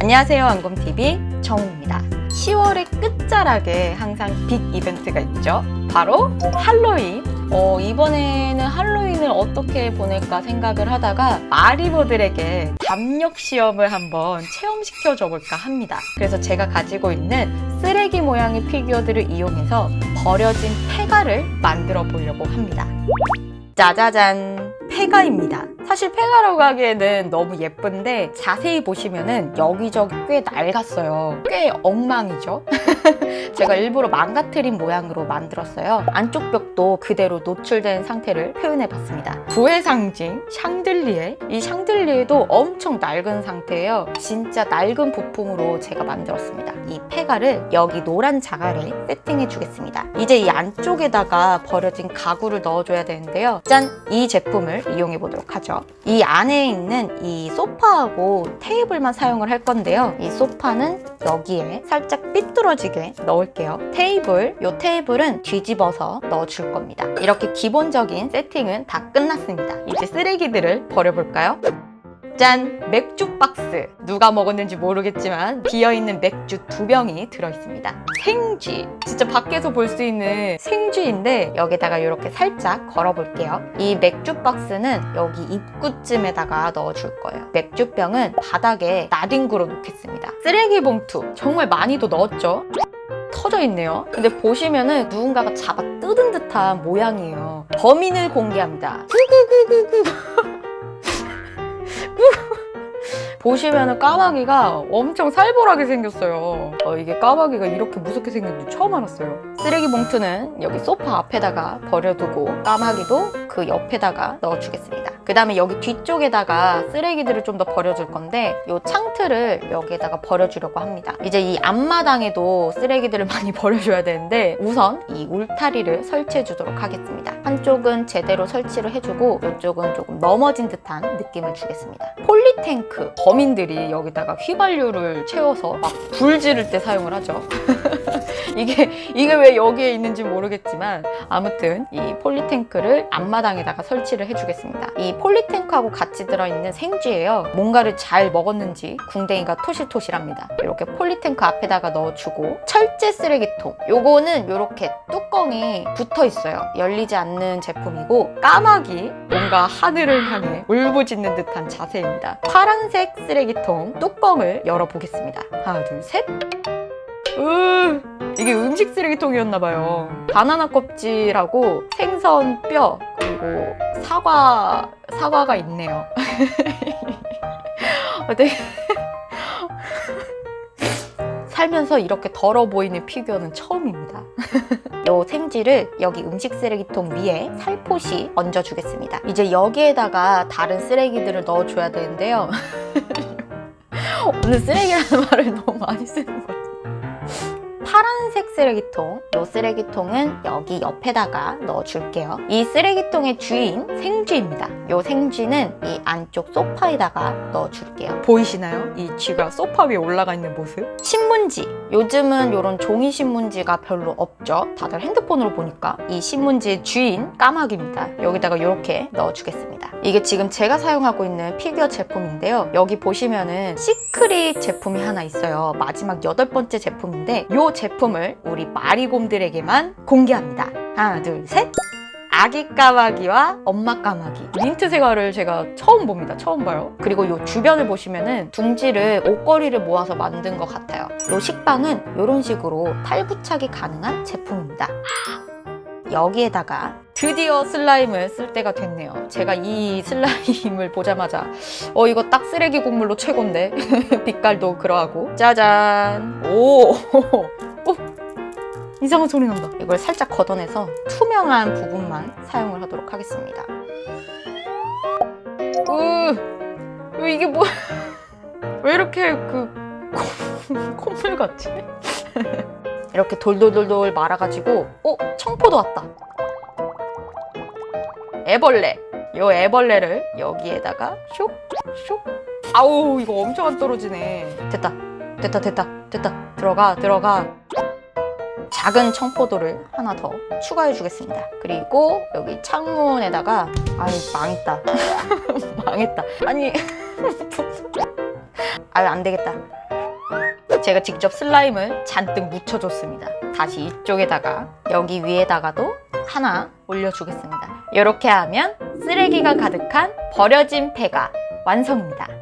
안녕하세요 안검TV 정우입니다. 10월의 끝자락에 항상 빅 이벤트가 있죠. 바로 할로윈. 어, 이번에는 할로윈을 어떻게 보낼까 생각을 하다가 마리모들에게 담력 시험을 한번 체험시켜 줘볼까 합니다. 그래서 제가 가지고 있는 쓰레기 모양의 피규어들을 이용해서 버려진 폐가를 만들어 보려고 합니다. 짜자잔 페가입니다. 사실 페가라고 하기에는 너무 예쁜데 자세히 보시면은 여기저기 꽤 낡았어요. 꽤 엉망이죠. 제가 일부러 망가뜨린 모양으로 만들었어요. 안쪽 벽도 그대로 노출된 상태를 표현해봤습니다. 부의 상징 샹들리에 이 샹들리에도 엄청 낡은 상태예요. 진짜 낡은 부품으로 제가 만들었습니다. 이 페가를 여기 노란 자갈에 세팅해 주겠습니다. 이제 이 안쪽에다가 버려진 가구를 넣어줘야 되는데요. 짠! 이 제품을 이용해 보도록 하죠. 이 안에 있는 이 소파하고 테이블만 사용을 할 건데요. 이 소파는 여기에 살짝 삐뚤어지게 넣을게요. 테이블, 이 테이블은 뒤집어서 넣어줄 겁니다. 이렇게 기본적인 세팅은 다 끝났습니다. 이제 쓰레기들을 버려볼까요? 짠! 맥주 박스. 누가 먹었는지 모르겠지만 비어있는 맥주 두 병이 들어있습니다. 생쥐. 진짜 밖에서 볼 수 있는 생쥐인데 여기다가 이렇게 살짝 걸어볼게요. 이 맥주 박스는 여기 입구쯤에다가 넣어줄 거예요. 맥주병은 바닥에 나뒹굴어 놓겠습니다. 쓰레기 봉투. 정말 많이도 넣었죠? 터져 있네요. 근데 보시면은 누군가가 잡아 뜯은 듯한 모양이에요. 범인을 공개합니다. 구구구구구. 보시면은 까마귀가 엄청 살벌하게 생겼어요. 어, 이게 까마귀가 이렇게 무섭게 줄 처음 알았어요. 쓰레기 봉투는 여기 소파 앞에다가 버려두고 까마귀도 그 옆에다가 넣어주겠습니다. 그 다음에 여기 뒤쪽에다가 쓰레기들을 좀 더 버려줄 건데 이 창틀을 여기에다가 버려주려고 합니다. 이제 이 앞마당에도 쓰레기들을 많이 버려줘야 되는데 우선 이 울타리를 설치해 주도록 하겠습니다. 한쪽은 제대로 설치를 해주고 이쪽은 조금 넘어진 듯한 느낌을 주겠습니다. 폴리탱크 범인들이 여기다가 휘발유를 채워서 막 불 지를 때 사용을 하죠. 이게 이게 왜 여기에 있는지 모르겠지만 아무튼 이 폴리탱크를 앞마당에다가 설치를 해주겠습니다. 이 폴리탱크하고 같이 들어있는 생쥐예요. 뭔가를 잘 먹었는지 궁뎅이가 토실토실합니다. 이렇게 폴리탱크 앞에다가 넣어주고 철제 쓰레기통. 요거는 이렇게 뚜껑이 붙어 있어요. 열리지 않는 제품이고 까마귀 뭔가 하늘을 향해 울부짖는 듯한 자세입니다. 파란색 쓰레기통 뚜껑을 열어보겠습니다. 하나 둘 셋. 으 이게 음식 쓰레기통이었나 봐요. 바나나 껍질하고 생선 뼈 그리고 사과 사과가 있네요. 어, 되게 살면서 이렇게 더러 보이는 피규어는 처음입니다. 요 생쥐를 여기 음식 쓰레기통 위에 살포시 얹어주겠습니다. 이제 여기에다가 다른 쓰레기들을 넣어줘야 되는데요. 오늘 쓰레기라는 말을 너무 많이 쓰는 것 같아요. 파란색 쓰레기통, 이 쓰레기통은 여기 옆에다가 넣어줄게요. 이 쓰레기통의 주인 생쥐입니다. 이 생쥐는 이 안쪽 소파에다가 넣어줄게요. 보이시나요? 이 쥐가 소파 위에 올라가 있는 모습? 신문지. 요즘은 이런 종이 신문지가 별로 없죠. 다들 핸드폰으로 보니까 이 신문지의 주인 까마귀입니다. 여기다가 이렇게 넣어주겠습니다. 이게 지금 제가 사용하고 있는 피규어 제품인데요. 여기 보시면은 시크릿 제품이 하나 있어요. 마지막 여덟 번째 제품인데 이 제품을 우리 마리곰들에게만 공개합니다. 하나, 둘, 셋. 아기 까마귀와 엄마 까마귀 민트 색깔을 제가 처음 봅니다 처음 봐요 그리고 이 주변을 보시면은 둥지를 옷걸이를 모아서 만든 것 같아요 이 식빵은 이런 식으로 탈부착이 가능한 제품입니다 여기에다가 드디어 슬라임을 쓸 때가 됐네요. 제가 이 슬라임을 보자마자 어 이거 딱 쓰레기 곡물로 최고인데 빛깔도 그러하고 짜잔 오, 오 이상한 소리 난다. 이걸 살짝 걷어내서 투명한 부분만 사용을 하도록 하겠습니다. 으, 으, 이게 뭐? 왜 이렇게 그 콧물 같지? 이렇게 돌돌돌돌 말아가지고 어 청포도 왔다. 애벌레. 요 애벌레를 여기에다가 쇽, 쇽. 아우, 이거 엄청 안 떨어지네. 됐다. 됐다, 됐다, 됐다. 들어가, 들어가. 작은 청포도를 하나 더 추가해 주겠습니다. 그리고 여기 창문에다가, 아이, 망했다. 망했다. 아니, 아유, 안 되겠다. 제가 직접 슬라임을 잔뜩 묻혀줬습니다. 다시 이쪽에다가 여기 위에다가도 하나 올려주겠습니다. 이렇게 하면 쓰레기가 가득한 버려진 폐가 완성입니다.